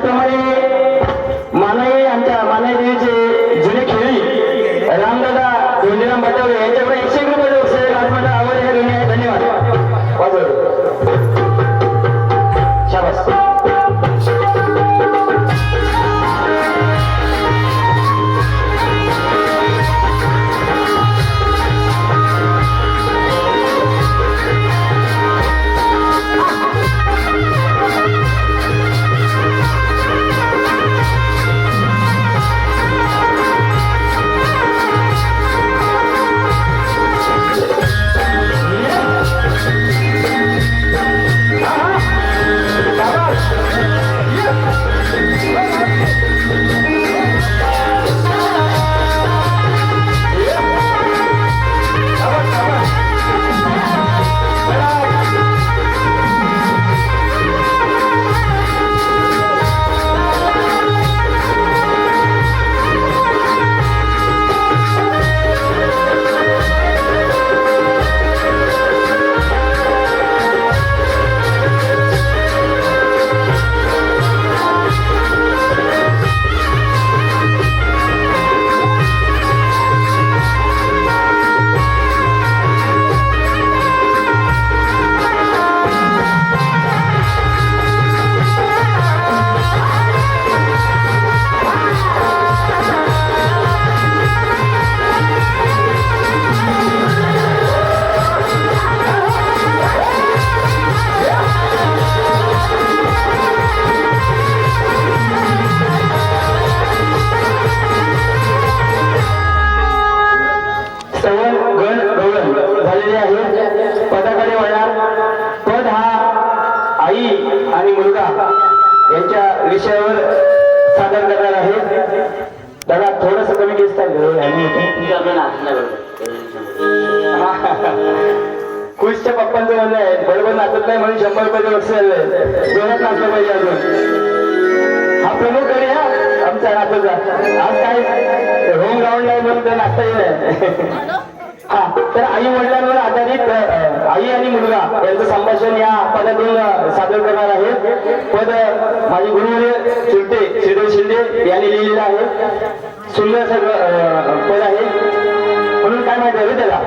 त्याचप्रमाणे वेळ दोन तास पाहिजे अजून हा प्रमुख करूया आमचा नातूचा आज काय होम ग्राउंड आहे म्हणून तर आता येईल हा तर आई वडिलांवर आधारित आई आणि मुलगा यांचं संभाषण या पदातून सादर करणार आहे. पद माझे गुरुवर चिलटे श्रीधर शिंदे यांनी लिहिलेलं आहे. सुंदर सगळं पद आहे. म्हणून काय माहिती आहे त्याला?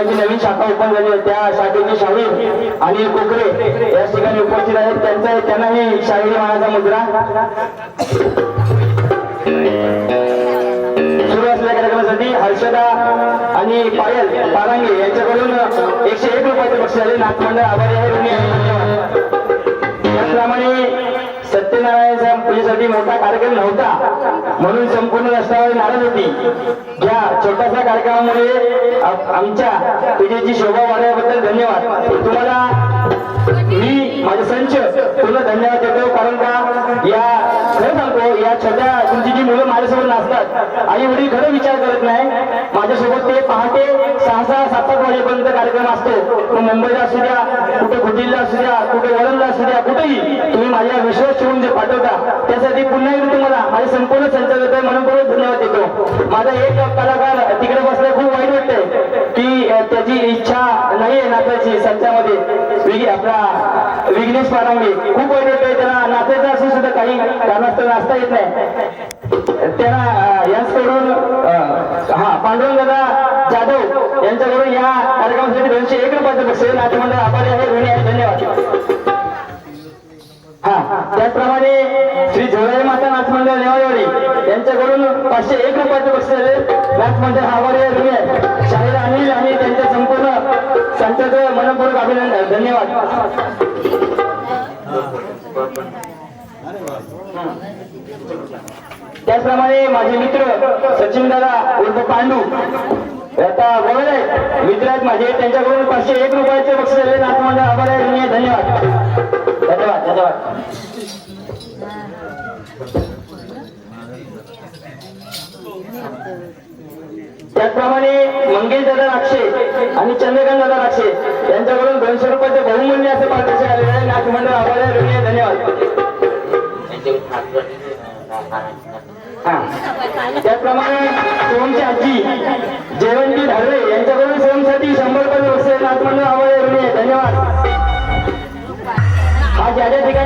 शंभूराजी नवीन शाखा ओपन झाली आहे त्या शाखेचे शाहीर आणि कोकरे या ठिकाणी उपस्थित आहेत. त्यांचा त्यांनाही शाहिरी मानाचा मुद्रा. सुरू असलेल्या कार्यक्रमासाठी हर्षदा आणि पायल पारांगे यांच्याकडून एकशे एक रुपयाचे पक्ष झाले. नाथमंडळ आभारी आहे. त्याचप्रमाणे सत्यनारायणच्या पूजेसाठी मोठा कार्यक्रम नव्हता. म्हणून संपूर्ण रस्त्यावर नाराज होती. या छोट्याशा कार्यक्रमामुळे आमच्या पूजेची शोभा वाढवण्याबद्दल धन्यवाद. तुम्हाला मी माझे संच पूर्ण धन्यवाद देतो. कारण का या खरं सांगतो या छोट्या तुमची जी मुलं माझ्यासोबत नाचतात आई वडील खरं विचार करत नाही. माझ्यासोबत ते पहाटे सहा सहा सात सात वाजेपर्यंत कार्यक्रम असतो. मुंबईला असू द्या कुठे खुटीला असू द्या कुठे वरणला असू द्या कुठेही तुम्ही माझ्या विश्वास ठेवून जे पाठवता त्यासाठी पुन्हा एकदा तुम्हाला माझे संपूर्ण संचालक म्हणून धन्यवाद देतो. माझा एक कलाकार तिकडे बसला खूप वाईट वाटतंय की त्याची इच्छा नाही आहे नाचायची संचामध्ये. आपला विघ्नेश पारांगे खूप वाईट वाटतंय. त्याला नाचायचं असून सुद्धा काही कारणास्तव नाचता येत नाही. त्याला याचकडून हा पांडुरंग दादा जाधव यांच्याकडून या कार्यक्रमासाठी दोनशे एक रुपयाचं बक्षीस नाट्यमंडळ आभारी आहे. ऋणी आहे धन्यवाद. हा. त्याचप्रमाणे श्री झोळाई माता नाथ मंडळ नेवाळीवाडी यांच्याकडून पाचशे एक रुपयाचे बक्षीस आले नाच मंडळ आभारी आहे शाहीर अनिल आणि त्यांच्या संपूर्ण संचाचं मनपूर्वक अभिनंदन धन्यवाद. त्याचप्रमाणे माझे मित्र सचिन दादा उर्फ पांडू आता बरोबर आहे मित्र आहेत माझे त्यांच्याकडून पाचशे एक रुपयाचे बक्षीस आले. नाथमंडळ आभार आहे धन्यवाद. त्याचप्रमाणे मंगेश दादा राक्षे आणि चंद्रकांत दादा राक्षे यांच्याकडून दोनशे रुपयाचे बहुमूल्य असे पारितोषिक आलेले आहे. नाथमंडळ आभार आहे. धन्यवाद. त्याचप्रमाणे सोमची आजी जयवंती धारवे यांच्याकडून सोमसाठी शंभर रुपये बक्षीस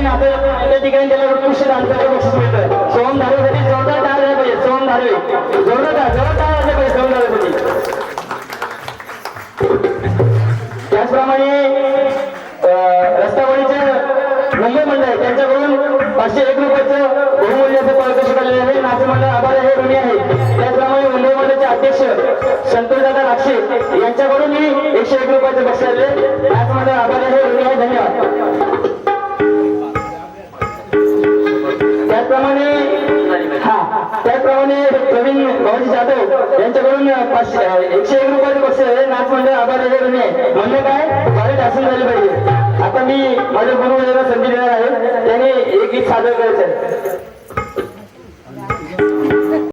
ठिकाणी नातं त्या ठिकाणी त्याला उत्कृष्ट डान्सरचं बक्षीस मिळतं सोम धारवेसाठी टाळ पाहिजे सोम धारवे टाळ पाहिजे त्याचप्रमाणे रस्तावळीचे मुंबई मंडळ आहे त्यांच्याकडून पाचशे एक रुपयाचं बहुमूल्याचं पारितोषिक आलेलं आहे? नाच मंडळ आभार आहे ऋणी आहे. त्याचप्रमाणे मुंबई मंडळाचे अध्यक्ष संतोषदादा राक्षे यांच्याकडूनही एकशे एक रुपयाचं बक्षीस आले नाच मंडळ आभार आहे ऋणी आहे धन्यवाद. त्याचप्रमाणे प्रवीण भाऊजी जाधव यांच्याकडून पाचशे एकशे एक रुपयाचे बक्षीस नाच मंडळ आभार आहे ऋणी म्हणणं काय बाहेर शासन झाले पाहिजे आता मी माझ्या गुरुवाला संधी देणार आहे. त्याने एक गीत सादर करायचं आहे.